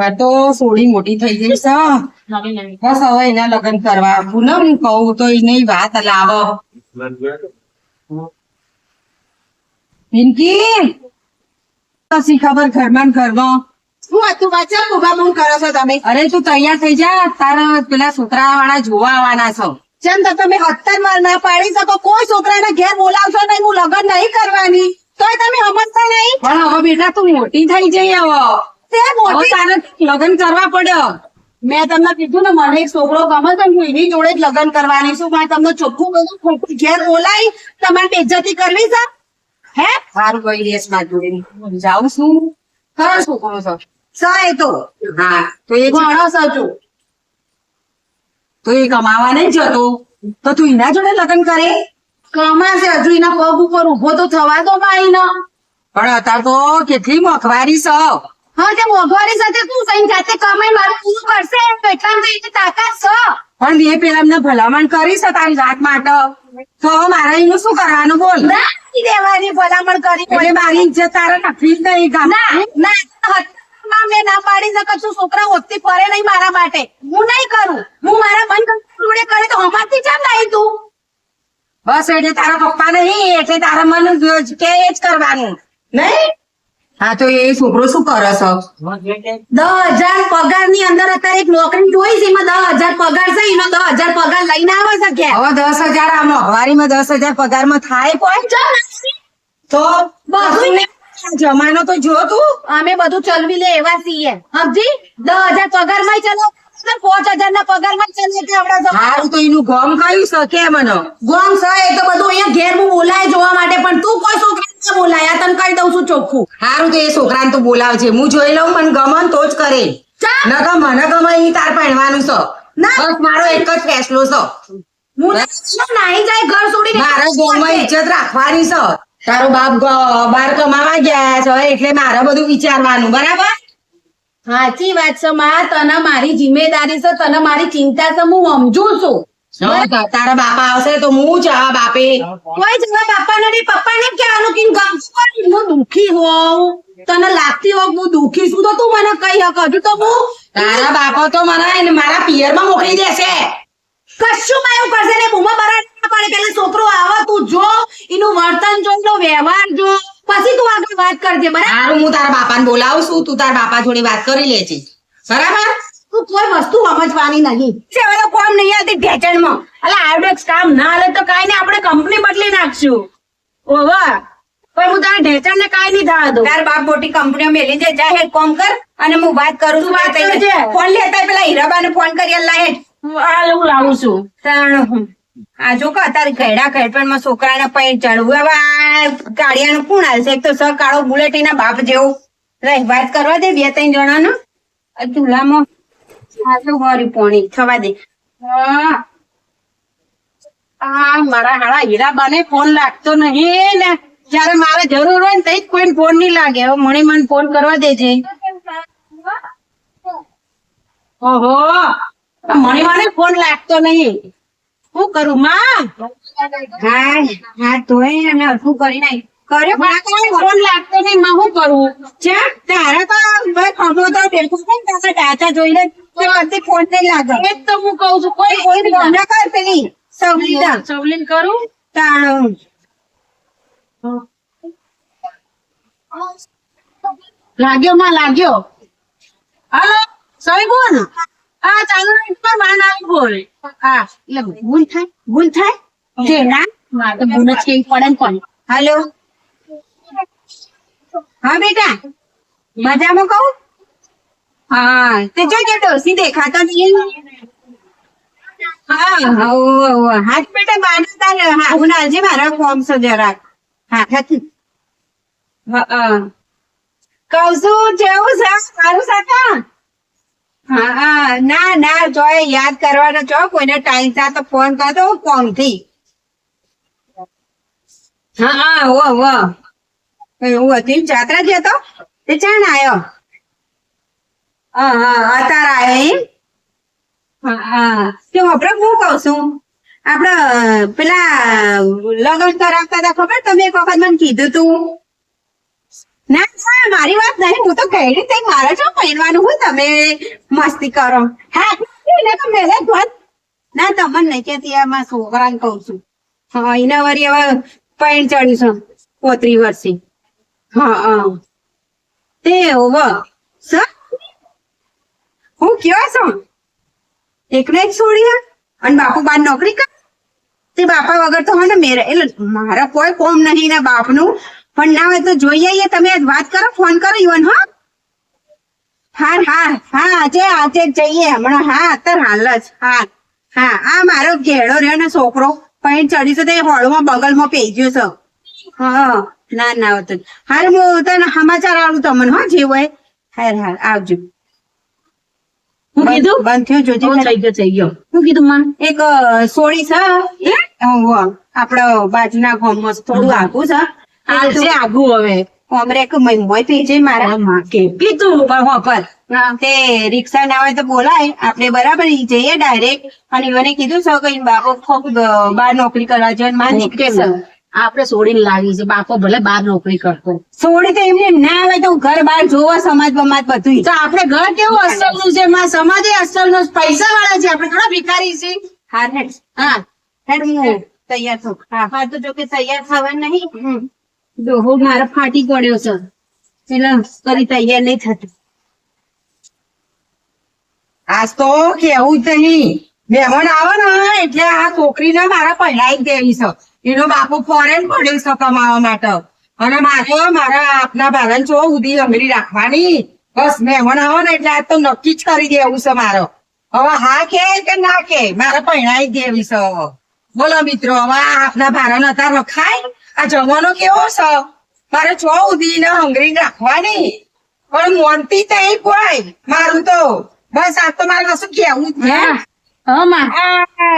આ તો સોડી મોટી થઈ ગઈ છે. બસ હવે એના લગ્ન કરવા. પૂનમ કહું તો એને વાત લાવો. પિંકી ખબર ઘરમાં ઘરમાં? શું હતું વાંચા ઊભા મૂન કરો છો તમે? અરે તું તૈયાર થઈ જા. તારા પેલા છોકરા વાળા જોવા આવવાના છો. જેમ તો તમે અત્તર માર ના પાડી શકો. કોઈ છોકરાને ઘેર બોલાવશો નહીં હું લગ્ન નહીં કરવાની. તોય તમે સમજતા નહીં? પણ હવે બેટા તું મોટી થઈ જઈ હવે. તે મોટી તારે લગ્ન કરવા પડ્યો. મેં તમને કીધું ને મને એક છોકરો ગમે તો હું એની જોડે જ લગ્ન કરવાની છું. પણ તમને ચોખ્ખું બધું ખોટું ઘેર બોલાય તમારે બેજતી કરવી છે? હે? સારું કઈ રેસમાં જોડે. જાઉં છું. ખરો છોકરો છો. સર એ તો. હા. તો એ ભણો સચું તો એ કમાવા નહીં જતો. તો તું એના જોડે લગ્ન કરે? કમાશે. હજુ એના પગ ઉપર ઊભો તો થવા દો માં પણ અત્યારે તો કેટલી મોંઘવારી છે. હા તે મોંઘવારી સાથે તું સહી જાતે કમાઈ મારું પૂરું કરશે. તો એટલામાં તો એની તાકાત છે. પણ મેં પેલા એમને ભલામણ કરીશ તારી વાત માટે. તો મારે એનું શું કરવાનું બોલ? દેવાની ભલામણ કરી એટલે મારી ઇજ્જત તારે નખવી જ નહીં ગામ. ના ના મેં ના પાડી શકું છું. છોકરા ઓછી પડે નહીં મારા માટે. હું નહીં કરું. હું મારા મન જોડે કરે તો અમારથી કેમ નહીં તું? બસ એટલે તારા પપ્પા નહીં એટલે તારા મન કે એ જ કરવાનું. નહીં? હા તો એ છોકરો શું કરે છે? દસ હજાર પગારની અંદર અત્યારે એક નોકરી જોઈ છે એમાં દસ હજાર પગાર છે એનો દસ હજાર પગાર લઈને આવે છે કે હવે દસ હજાર આ મોંઘવારીમાં દસ હજાર પગારમાં થાય કોઈ? તો બધું જમાનો તો જો તું. અમે બધું ચલવી લે એવા છીએ. સમજી? દસ હજાર પગારમાં ચલો પાંચ હજાર ના પગારમાં ચલે કે આપડે તો. હારું તો એનું ગમ કયું શકે મને? ગોમ છે એ તો બધું અહીંયા ઘેર હું બોલાય જોવા માટે. પણ તું કોઈ છોકરા બોલાય તને કહી દઉં છું ચોખ્ખું. હારું તો એ છોકરાને તો બોલાવજે. હું જોઈ લઉં મને ગમન તો જ કરે. નકર મને ગમે એ તાર પહેરવાનું છે. બસ મારો એક જ ફેસલો છે. હું નાહી જાય ઘર છોડીને મારા ગામમાં ઇજ્જત રાખવાની છે. તારો બાપ બાર કમાવા ગયા છે એટલે મારે બધું વિચારવાનું બરાબર? સાચી વાત છે માં. તને મારી જિમ્મેદારી છે તને મારી ચિંતા છે હું સમજુ છું. તારા બાપા આવશે તો હું જવા બાપે કોઈ જવાબ બાપા નથી પપ્પા ને કહેવાનું કે હું દુખી હોઉં. તને લાગતી હોય હું દુખી છું તો તું મને કહી હક. હજુ તો હું તારા બાપા તો મને મારા પિયરમાં મોકલી દેશે. કશું માં એવું કરશે ને બૂમા બરાડ પડે. પેલા છોકરો આવે તું જો. એનું વર્તન જો એનો વ્યવહાર જો. પછી તું આગળ વાત કરજે બરાબર? હું તારા બાપાને બોલાવું છું. તું તારા બાપા જોડે વાત કરી લેજે. બરાબર? તું કોઈ વસ્તુ સમજવાની નહીં. સેવાનો કોમ નહીં આવતી ઢેચણમાં અલા આવડેક્સ કામ ના હાલે તો કાંઈ નહીં આપણે કંપની બદલી નાખશું. ઓવા પણ હું તારા ઢેચણ ને કાંઈ નહીં થવા દઉં. તાર બાપ મોટી કંપનીઓ મેલી છે જા હેડ કોમ કર અને હું વાત કરું છું વાત કરજે. ફોન લેતા પેલા હીરાબાને ફોન કરી લા હેડ. હું લાવું છું. ત્રણ આ જો કે અત્યારે ઘેડા ઘેડપણમાં છોકરાને પૈ ચડવું. હવે આ કાળિયાનું કોણ હાલશે? એક તો સ કાળો બુલેટ એના બાપ જેવું. રહી વાત કરવા દે બે ત્રણ જણાનો. ચૂલામાં હીરાબાને ફોન લાગતો નહીં જરૂર હોય ને તઈ ફોન લાગતો નહીં. શું કરું, માં? હા હા, તોય અને શું કરી નાખ. કર્યો, પણ ફોન લાગતો નહીં, માં શું કરું? ચા તારા તો ખંભો તો બિલકુલ ને જોઈને કોઈ ફોન નહીં લાગે. એ તો હું કઉ છું કોઈ કોઈ કોઈ કર પેલી સવલીના સવલીન કરું? તાણ. લાગ્યો માં લાગ્યો. હાલો સહી બોલ. હા ચાલુ રાખ પર માન આવી બોલ. હા એટલે ભૂલ થાય ભૂલ થાય? છે ના મારે તો ભૂલ જ કેવી પડે ને પણ. હાલો. હા બેટા. મજામાં કહું? હા તે જો જો ડોસી દેખાતા નહીં. હા હા ઓ, ઓ, હાથ બેટા હા હું નાલજે મારા ફોર્મ છે જરાક. હા હા હા. કહું જેવું છે છે હા હા. ના ના જોય યાદ કરવાનો છો કોઈને ટાઈમ થાય તો ફોન કરતો કોમથી હા હા ઓ વો એવું હતું જાત્રા જતો તે? ચાણ હા હા અતાર આયો એમ? તે આપણે હું કઉ છું? આપડે પેલા લગ્ન કરાવતા હતા ખબર? તમે એક વખત મને કીધું તું. ના સા મારી વાત નહીં. હું તો કહી રીતે મારે જો પહેરવાનું હું તમે મસ્તી કરો. હા તો મેલે જ ના, તમને નહીં કેતી આમાં છોકરાને કહું છું. હા, એના વરી હવે પૈણ ચડીશું પોત્રી વર્ષે. હા તે હોવ સર? હું કયો છો? એકને એક છોડી અને બાપુ બાર નોકરી કર? તે બાપા વગર તો હોય ને મેરે એટલે મારા કોઈ કોમ નહીં ને બાપનું. પણ ના હોય તો જોઈ આવીએ તમે વાત કરો, ફોન કરો યુવન હા. હા હા હા, આજે આજે જ જઈએ. હમણાં, હા, અત્યારે હાલ જ હા હા, આ મારો ઘેડો રહ્યો ને છોકરો. પણ ચડી છે તે હોળમાં, બગલમાં પેઈ ગયો છે. હા, ના ના હોતું હારે હું તને સમાચાર આવું તમને, હા જેવું હોય. હાર હાર, આવજો. હું કીધું? બંધ થયો જોજે થઈ ગયો થઈ ગયો. હું કીધું માં એક સોળી છે હોવ, બાજુના ગામમાં થોડું આગું છે. આ છે આગું હવે. અમરે એક મહિમોય જાય મારા. માં કે પણ તે રિક્ષા ના હોય તો બોલાય. આપણે બરાબર ઈ જઈએ ડાયરેક્ટ અને મને કીધું છે કે ઈ બાપો બાર નોકરી કરવા જોઈએ માં નીકળે છે. આપણે છોડીને લાવી છે બાપો ભલે બાર નોકરી કરતો. સોળી તો એમને ના આવે તો ઘર બહાર જોવો સમાજ બમાજ બધું તો આપણે ઘર કેવું અસલનું છે? માં એ અસલનું પૈસા વાળા છે. આપણે થોડા ભિખારી છે હા હેડ. હા. હેડ હું તૈયાર થઉં. હા. હા તો જો કે તૈયાર થવા નહીં. દોહો મારો ફાટી પડ્યો છે. એટલે કરી તૈયાર નહીં થતું. આજ તો કેવું જ નહીં. મહેમાન આવે ને એટલે આ છોકરીને મારા પહેલાઈ જ દેવી છે. એનો બાપુ ફોરેન પડ્યો છે કમાવા માટે. અને મારે, મારા આપના ભાગન છો ઉધી અંગડી રાખવાની. બસ, મહેમાન આવો ને એટલે આજ તો નક્કી જ કરી દેવું છે મારો. હવે હા કે ના કે? મારે પહેણાઈ દેવી છે બોલો મિત્રો, હવે આપના ભારણ હતા રખાય? આ જવાનો કેવો છે? મારે છો ઉધી ને હંગરી રાખવાની. પણ મોનતી તો એ કોઈ. મારું તો. બસ, આ તો મારે કશું કેવું જ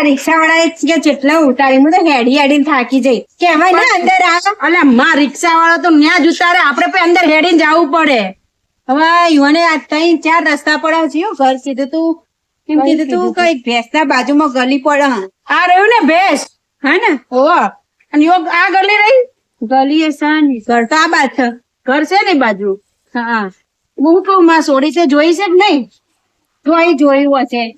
રિક્ષા વાળા કે ઉતારી હું તો હેડી હેડીને થાકી જઈ. કેવાય ને અંદર આ. અલ્યા માં રિક્ષા વાળો તો ન્યા જ ઉતારે. આપણે પણ અંદર હેડીને જવું પડે. હવે યુવાને ત્રણ ચાર રસ્તા પડ્યા છે ઘર કીધું તું? એમ કીધું તું કઈ ભેંસના બાજુમાં ગલી પડે. આ રહ્યું ને ભેસ. હે ને? ઓહો અને યોગ આ ગલી રહી? ગલી એ શાની ઘર તો આ છે. ઘર છે ને બાજુ? હા. હું કહું માં સોડી છે જોઈ છે કે નહીં? તો અહીં જોયું હશે.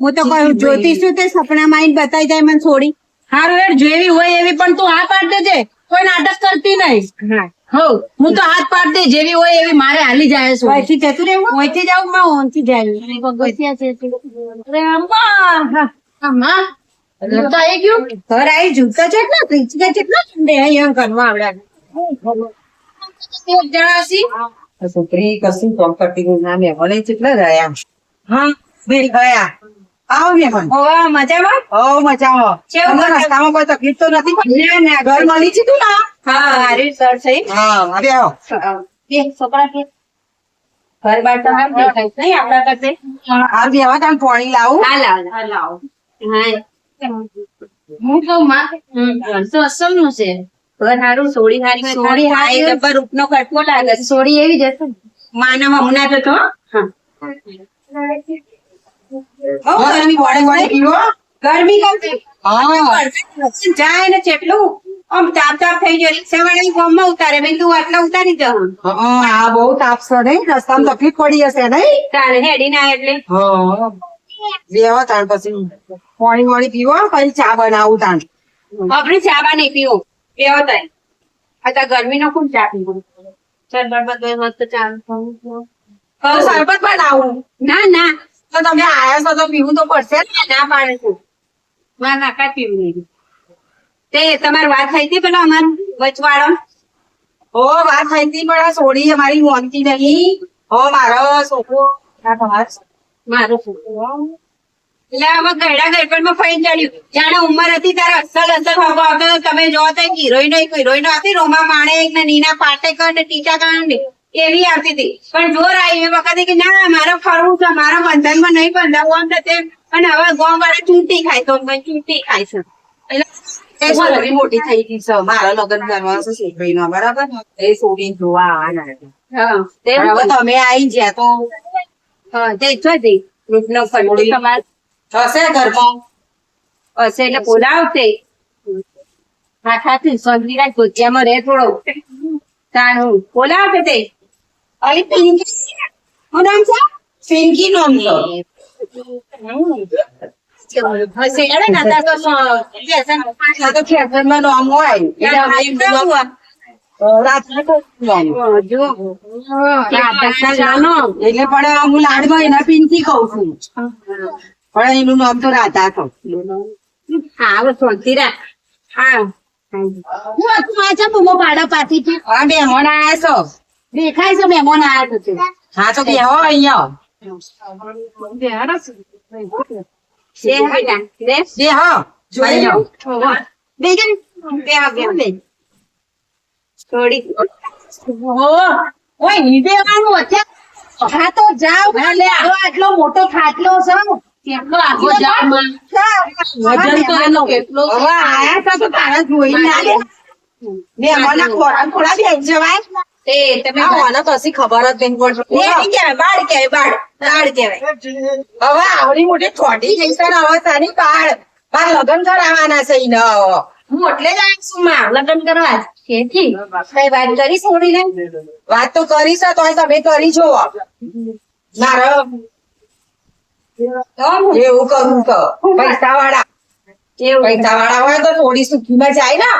હું તો કહું જોતી શું તે સપનામાં આવીને બતાવી જાય મને છોડી હારું હેડ જેવી હોય એવી પણ તું હા પાડ દેજે. કોઈ નાટક કરતી નહીં. હા. હો હું તો હાથ પાડ દે જેવી હોય એવી મારે હાલી જાય છે. અહીંથી જતું રહેવું? અહીંથી જાઉં માં ઓનથી જાય પગથિયા છે અરે અમ્મા અમ્મા ઘર તો આવી ગયું? ઘર આવી જૂતા જેટલા રિક્ષા જેટલા બે અહીંયા ઘરમાં આવડ્યા એક જણા છી આ છોકરી કશું કામ નામે. ના એ કેટલા રહ્યા? હા. બે ગયા. આવો મજામાં? ઓ મજા તમને રસ્તામાં કોઈ તકલીફ તો નથી? ના ના ઘર મળી ને. હા. હારી સર છે. હા હવે આવો. બે છોકરા કે ઘર બાર તો આમ દેખાય નહીં આપણા કરતે આ બે આવા તાણ પાણી લાવું. હા લાવ હા લાવ. હા. હું કહું માં? તો અસલનું છે. ઘર હારું સોડી હારી સોડી હારી રૂપનો કટકો લાગે. સોડી એવી જશે માના હમણાં તો તો હા. પાણી ગરમી જાય ને જેટલું આમ તાપ તાપ થઈ ગયો. રિક્ષા વાળા ગામમાં ઉતારે. મેં તું આટલા ઉતારી જવાનું હા, આ બહુ તાપ છે નહીં? રસ્તામાં તકલીફ પડી હશે નહીં? તારે હેડી ના એટલે. હા. તાણ પછી. પાણી વાણી પીવો પછી ચા બનાવું તાણ. આપણે ચા બા નહીં પીવું. થાય અત્યારે ગરમી નો કોણ ચા પીવું? સરબત બધો મસ્ત ચા. તો શરબત બનાવું. ના ના. તો તમે આયા છો તો પીવું તો પડશે ને ના પાડે છું ના ના કાંઈ પીવું નહીં. તે તમારી વાત થઈ હતી પેલો અમારો વચવાળો? હો વાત થઈ હતી પણ આ સોડી અમારી મોનતી નહીં. હો મારો છોકરો. મારો છોકરો. એટલે હવે ગયડા ગરબડમાં ફઈ ચડ્યું. જાણે ઉંમર હતી ત્યારે અસલ અસલ આવતો. તમે જો તો હિરોઈનો હિરોઈનો હતી રોમા માણેક ને નીના પાટેકર ને ટીચા કાંડ એવી આવતી હતી. પણ જોર આવી એ વખતે કે ના મારે ફરવું છે મારા બંધનમાં નહીં બંધાવું આમ તેમ અને હવે ગોમ વાળા ચૂંટી ખાય તો ચૂંટી ખાય છે. એ મોટી થઈ ગઈ છે. મારા લગ્ન કરવાના છે છોકરીનો બરાબર? એ છોડી જોવા આવવાના હતા. હા. તે પણ હવે તમે આવી ગયા તો? હા, તે જો તે રૂપનો ફરતો તમારે. હશે ઘરમાં? હશે એટલે બોલાવશે હા ખાતું ભોજિયામાં રહે થોડો. તારું બોલાવશે તે. અલી પિંકી. શું નામ છે? પિંકી નામ છે એટલે પણ હું લાડમાં એના પિંકી કઉ છું. પણ એનું નામ તો રાધા કહું હા શાંતિ રાખ. હા. હું હતું આ છે પાડા પાછી છે હા આયા છો. દેખાય છે મહેમાન આયા છે. હા તો બેહો અહીંયા. તો આટલો મોટો ખાટલો છે. ખોરાક તો તો ખોરાક જવાય. તે તમે મને કશી ખબર જ નહીં પડતી. બે નહીં કહેવાય બાળ કહેવાય બાળ બાળ કહેવાય. હવે આવડી મોટી થોડી થઈ ને હવે તારી બાળ બાર લગ્ન કરાવવાના છે ઈને હું એટલે જ આવી છું માં લગ્ન કરવા તેથી કઈ વાત કરી છોડીને? વાત તો કરીશ તોય તમે કરી છો મારો એવું? કરું તો. પૈસા વાળા પૈસા વાળા હોય તો થોડી સુખીમાં જાય ને.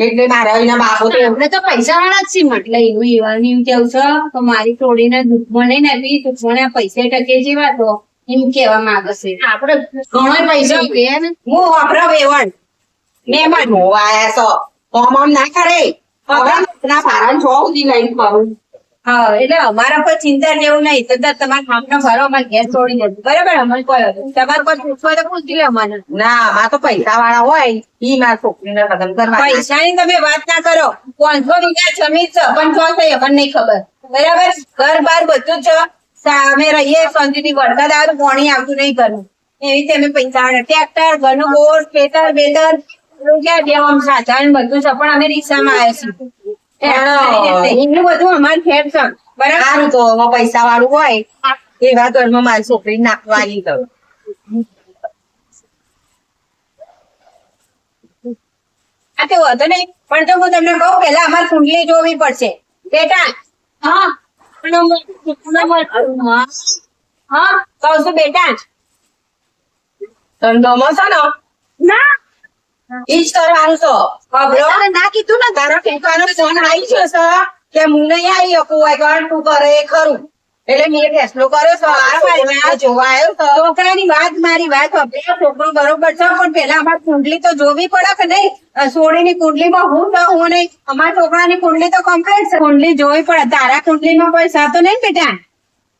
એટલે મારા એના બાપો તો આપણે તો પૈસા વાળા જ છીએ એટલે એવું એવાનું એમ કેવું છે તો મારી થોડીને દુશ્મને ને બી દુશ્મને પૈસે ટકે જેવા તો એમ કેવા માંગે છે. આપણે ઘણો પૈસા કે ને હું વાપરો વેવણ. મહેમાન હું આયા છો. કોમ ઓમ ના કરે. હવે ના પારણ છો સુધી લઈને કરું હા એટલે અમારા પર ચિંતા જેવું નહીં. તો તાર તમારા કામનો ભરો અમારે ઘેર છોડી દેજો બરાબર? અમારે કોઈ તમારે કોઈ પૂછવા તો પૂછી લે મને ના આ તો પૈસા વાળા હોય. ઈ મારા છોકરીને લગ્ન કરવા પૈસાની તમે વાત ના કરો. પાંચસો રૂપિયા જમીન છે. પણ છો થઈ અમને નહીં ખબર. બરાબર? ઘર બાર બધું જ છે. સામે રહીએ ની વરસાદ આવે પાણી આવતું નહીં કરવું એવી રીતે અમે પૈસા વાળા. ટ્રેક્ટર ઘરનું બોર ખેતર બેતર રૂપિયા જેવા સાધન બધું છે. પણ અમે રિક્ષામાં આવ્યા છીએ. એટલું બધું અમારે ખેર છે. બરાબર? સારું તો પૈસા વાળું હોય. એવા ઘરમાં મારી છોકરી નાખવાની તો આ તો વાંધો નહીં. પણ તો હું તમને કહું પેલા અમારે કુંડલી જોવી પડશે. બેટા? હા. હા. કહું છું બેટા? ગમે છે ને? ના. ઈ કરવાનું ખબરો? ના કીધું ને. તારો ટેકાનો ફોન આવી કે હું નહીં આવી શકું હોય કારણ તું કરે એ ખરું. એટલે મેં ફેસલો કર્યો છે. આ જોવા આવ્યો છે. છોકરાની વાત મારી વાત સાંભળે. છોકરો બરોબર છે પણ પેલા અમારે કુંડલી તો જોવી પડે કે નહીં? સોડીની કુંડલીમાં હું તો હું નહીં અમારા છોકરાની કુંડલી તો કમ્પ્લીટ છે. કુંડલી જોવી પડે. તારા કુંડલીમાં પૈસા તો નહીં બેટા?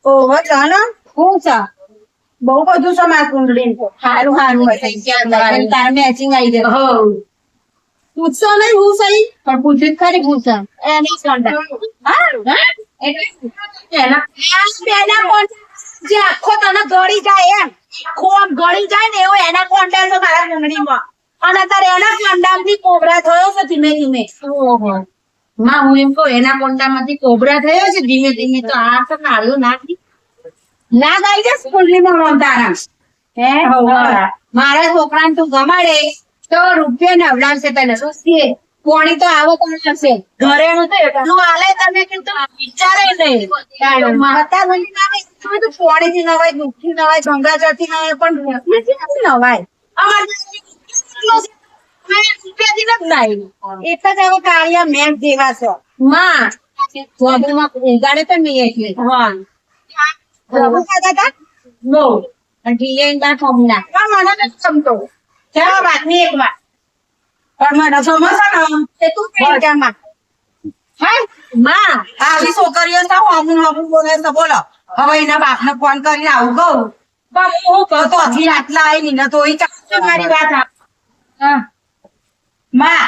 ઓહો ચાલો. હું છે? બહુ બધું છે મારા કુંડળી સારું સારું હશે તારે. મેચિંગ આવી જાય. પૂછશો નહીં હું સહી? પણ પૂછ્યું ખરી પૂછો. કોન્ટેક્ટ જે આખો તને ગળી જાય એમ. આખો આમ ગળી જાય ને એવો એના કોન્ટેલ તો મારા કુંડળીમાં. અને અત્યારે એના કોન્ટામથી કોબરા થયો છે ધીમે ધીમે. માં હું એમ કહું એના કોન્ટામાંથી કોબરા થયો છે ધીમે ધીમે? તો આ તો કાલું નાખી. ના ગાઈ જશે સ્કૂલની રોમ તારા હે? મારા છોકરાને તું ગમાડે તો રૂપિયા નવડાવશે તને. શું છે? પોણી તો આવો કોણ હશે ઘરેનું તો એટલું હાલે તમે કીધું વિચારે નહીં. હતા ઘણી નામે એટલું બધું ફોડીથી નવાય દુઃખથી નવાય ગંગાજળથી નવાય પણ નથી નથી નવાય અમારે રૂપિયાથી નથી નાઈ હવે કાળિયા મેઘ જેવા છે. માં ઉગાડે તો નહીં એટલે. હા. પ્રભુ ખાતા હતા બહુ ઢીલે બાર ફોમના મને નથી ગમતો ચાલો વાતની એક વાત પણ મને ગમે તે તું પેટામાં હા માં આવી છોકરીઓ તો અમુક અમુક બોલે છે બોલો હવે એના બાપને ફોન કરીને આવું કહું પણ હું કહું તો હજી આટલા આવી ને તો એ ચાલશે મારી વાત હા. માં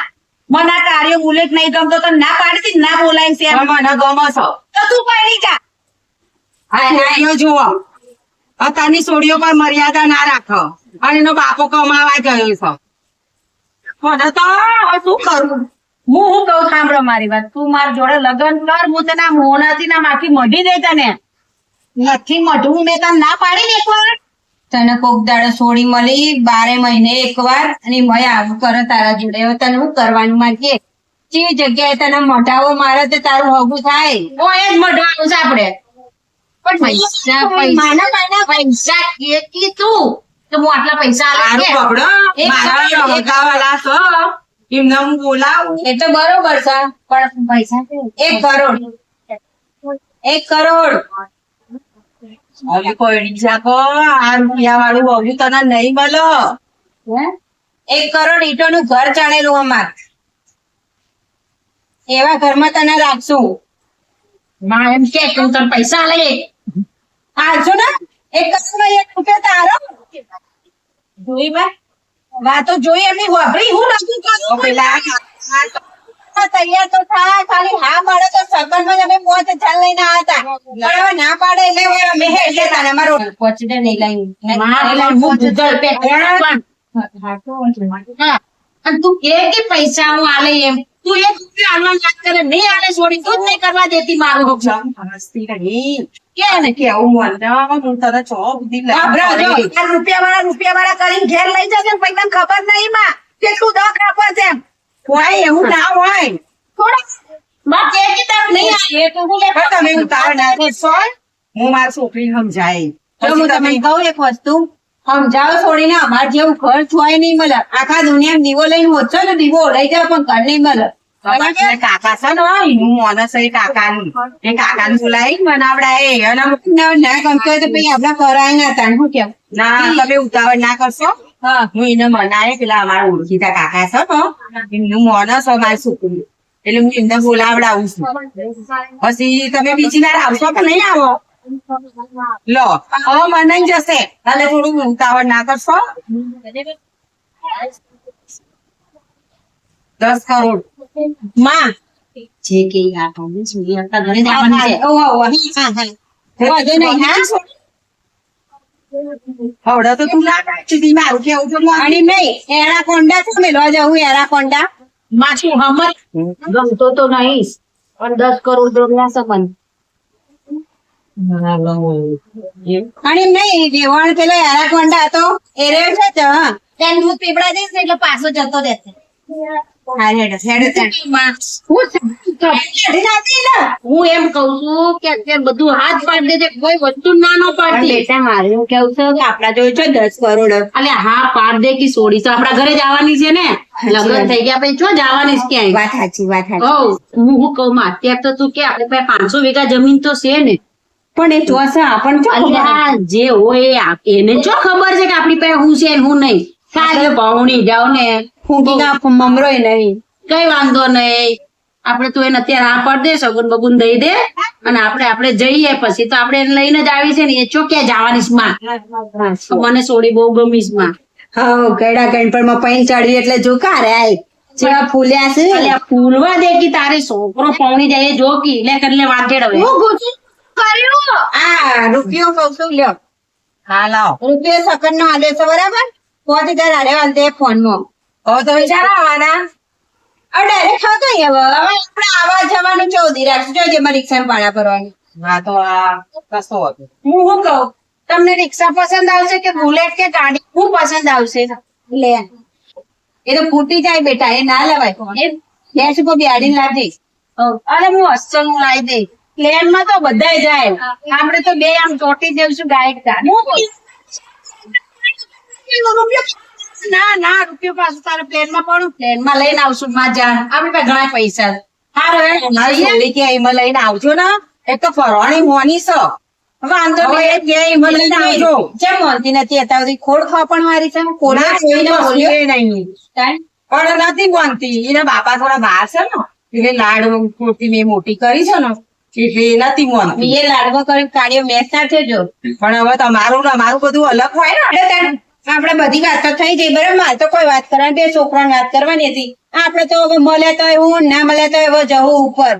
મને કાર્ય ઉલ્લેખ નહીં ગમતો તો ના પાડતી ના બોલાય છે મને ગમે છો તો તું પાડી જા આ છોડીઓ પર મર્યાદા ના રાખો. અને એનો બાપો કમાવા ગયો છે. હું હું કહું? સાંભળો મારી વાત. તું મારા જોડે લગ્ન કર. હું તને મોનાથી ના માખી મઢી દે તને. નથી મઢવું મેં તને ના પાડી ને એકવાર. તને કોક દાડો સોડી મળી બારે મહિને એકવાર અને મય આવું કરે તારા જોડે. હવે તને શું કરવાનું માં કે જગ્યાએ તને મઢાવો મારે તે તારું હગું થાય. ઓ એ જ મઢવાનું છે આપણે પણ પૈસા માના પૈસા પૈસા. કે કીધું કે હું આટલા પૈસા આલે પકડો. એક મારા કરોડ, એક રમગાવાલા છો એમને હું બોલાવું. એ તો બરોબર છે પણ પૈસા એક કરોડ. એક કરોડ. હવે કોઈ રીક્ષા આ રૂપિયા વાળું હોવું તને નહીં મળે. હે? એક કરોડ ઈટોનું ઘર ચાણેલું અમાર. એવા ઘરમાં તને રાખશું. માં એમ કે તું તને પૈસા લે હાલશો ને એક કરોડ એક રૂપિયા તારો જોઈ બા વાતો જોઈ એમની વાપરી હું નથી તો કરું તૈયાર તો થાય ખાલી હા પાડે તો સગનમાં માં અમે પાંચ લઈને આવ્યા હતા. પણ હવે ના પાડે એટલે અમે લેતા ને અમારો પહોંચડે નહીં લઈને હું. ગૂગલ પે હા. તું કે કે પૈસા હું આલે એમ? તું એક આલવાની વાત કરે નહીં આને છોડી તું જ નહીં કરવા દેતી મારું હુકમ. હસતી નહીં. કે ને હું તને છો બુદ્ધિ વાપરો રૂપિયા વાળા રૂપિયા વાળા કરીને ઘેર લઈ જશે પછી તને ખબર નહીં માં. કેટલું દખ આપે છે કોઈ એવું ના હોય. થોડા માં કે કે નહીં આલે તો હું લે તમે ઉતાવળ ના કરશો હું મારી છોકરીને સમજાય હું તમને કહું એક વસ્તુ. સમજાવો છોડીને અમાર જેવું ઘર છોય નહીં મળે. આખા દુનિયા દીવો લઈને હોતો ને દીવો લઈ જાવ પણ ઘર નહીં મળે. કાકા છે ને? એનું મોનસ એ કાકાનું. એ કાકાને બોલાવી બનાવડાય અને ના ના ગમતો તો પછી કરાય ના તાણ શું કેવું ના તમે ઉતાવળ ના કરશો? હું. એને મનાય પેલા અમારા ઓળખીતા કાકા છે ને? એમનું મોનસ અમારી છોકરી. એટલે હું એમને બોલાવડાવું છું? પછી તમે બીજી વાર આવશો કે નહીં આવો? લો હવે મનાઈ જશે અને થોડું ઉતાવળ ના કરશો દસ કરોડ. માં. જે કે આ સુધી ઘરે જવાનું છે. ઓ, ઓ, ઓ, હા, હા. વાંધો નહીં, હા? હવડે તો તું ના કાઢી દી, મારું કેવું તો અને નહીં એરા કોંડા છે મેળવા જવું એના કોંડા માછું હમત ગમતો તો નહીં. પણ દસ કરોડ ડોલના સંબંધ અને નહીં વેવાણ પેલો એના કોંડા હતો. એ રહ્યો છે તો, ત્યાં દૂધ પીપળા જઈશ એટલે પાછો જતો રહેશે. હા. હું એમ કઉ છું કે અત્યારે બધું હાથ પાડી દેજે કોઈ વસ્તુ ના નો પણ પાડતી બેટા મારે એવું કેવું છે કે આપડા જોડે છે દસ કરોડ. અલે હા પાડ દે કે સોડી તો આપડા ઘરે જવાની છે ને. લગ્ન થઈ ગયા પછી જો જવાની છે ક્યાંય. વાત સાચી વાત સાચી. હું હું કહું માં અત્યારે તો તું કે આપડે પાંચસો વીઘા જમીન તો છે ને. પણ એ ચોસ આપણને શું અલ્યા જે હોય એને જો ખબર છે કે આપણી પાસે હું છે હું નહીં. ખાલી ભાવણી જાવ ને. ફૂંકી ના મમરો નહીં. કઈ વાંધો નહીં. આપણે તું એને અત્યારે આ પડ દે સગુન બગુન દઈ દે. અને આપણે આપણે જઈએ પછી. તો આપણે એને લઈને જ આવી છે ને એ ચોક્યા જવાની માં? મને સોડી બહુ ગમીશમાં. હા કઈડા કઈ પણ પૈન ચડવી એટલે જો કારે આય. જેવા ફૂલ્યા છે. ફૂલવા દે કે તારે છોકરો પૌણી જાય એ જો કી લે કરલે વાંચેડ હવે આ રૂપિયો કઉ છું લ્યો. હા લાવો. રૂપિયો સકન નો આલે છે બરાબર? પાંચ હજાર આલે વાલ દે ફોનમાં હવે તમે ચાલો આવવાના હવે ડાયરેક્ટ હતો હવે. હવે આપણે આવા જવાનું ચૌધી રાખશું. જોજે મારી રિક્ષા ભાડા ભરવાની. હા તો આ કશો હતો હું શું કહું? તમને રિક્ષા પસંદ આવશે કે બુલેટ કે ગાડી? હું પસંદ આવશે? લે. એ તો ફૂટી જાય બેટા એ ના લેવાય. ફોન એમ? ગેસ ઉપર બેહાડીને લાવજે અરે હું અસલ હું લાવી દઈ પ્લેનમાં તો બધા જાય. આપડે તો બે આમ ચોટી જઈશું ગાઈડ ના ના રૂપિયો પાછું તારે પ્લેનમાં પડું. પ્લેનમાં લઈને આવશું માં જાણ. પાસે ઘણા પૈસા. લઈને આવજો ને. તો ફરવાની મોની છે. વાંધો લઈને આવજો. જેમ મળતી નથી અત્યારે ખોડ ખાપણ પણ છે. પણ નથી બનતી એના બાપા થોડા બહાર છે ને. એટલે લાડ પૂરતી મેં મોટી કરી છે ને. એટલે નથી બનતી એ લાડવા કરી કાઢ્યો મેચ ના પણ હવે તમારું ને બધું અલગ હોય ને એટલે આપણે બધી વાતો થઈ જઈ બરાબર? મારે તો કોઈ વાત કરવાની બે છોકરાની વાત કરવાની હતી. આપણે તો હવે મળે તો હું ના મળે તો એવો જવું ઉપર.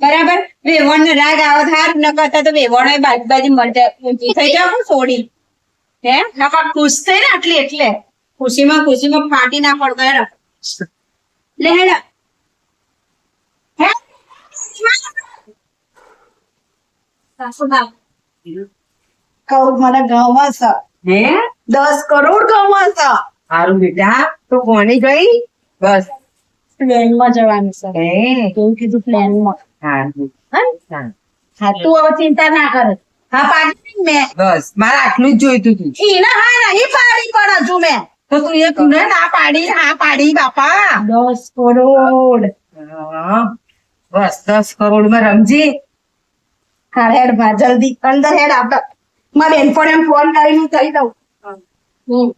બરાબર? વેવણ ને રાગ આવો થાર ન કરતા તો વેવણ બાજુ બાજુ થઈ જાવ છોડી. હે? ખુશ થઈ ને આટલી એટલે. ખુશીમાં ખુશીમાં ફાટી ના પડતો હેડો. લે હેડો. હે? કહું મને ગામમાં છે હે? દસ કરોડ ગામમાં છે સારું બેટા તો કોની ગઈ બસ. પ્લેનમાં જવાનું છે હે? એવું કીધું પ્લેનમાં. સારું. હા. હા તું હવે ચિંતા ના કર. હા પાડી મેં. બસ. મારે આટલું જ જોઈતું હતું હા નહીં પાડી પણ હજુ મેં. તો તું એ તું ના પાડી હા પાડી બાપા. દસ કરોડ. બસ દસ કરોડમાં રમજી. હા હેડ ભા જલ્દી, અંદર હેડ આપડે. મારા બેનપણ એમ ફોન કરીને કહી દઉં હમ.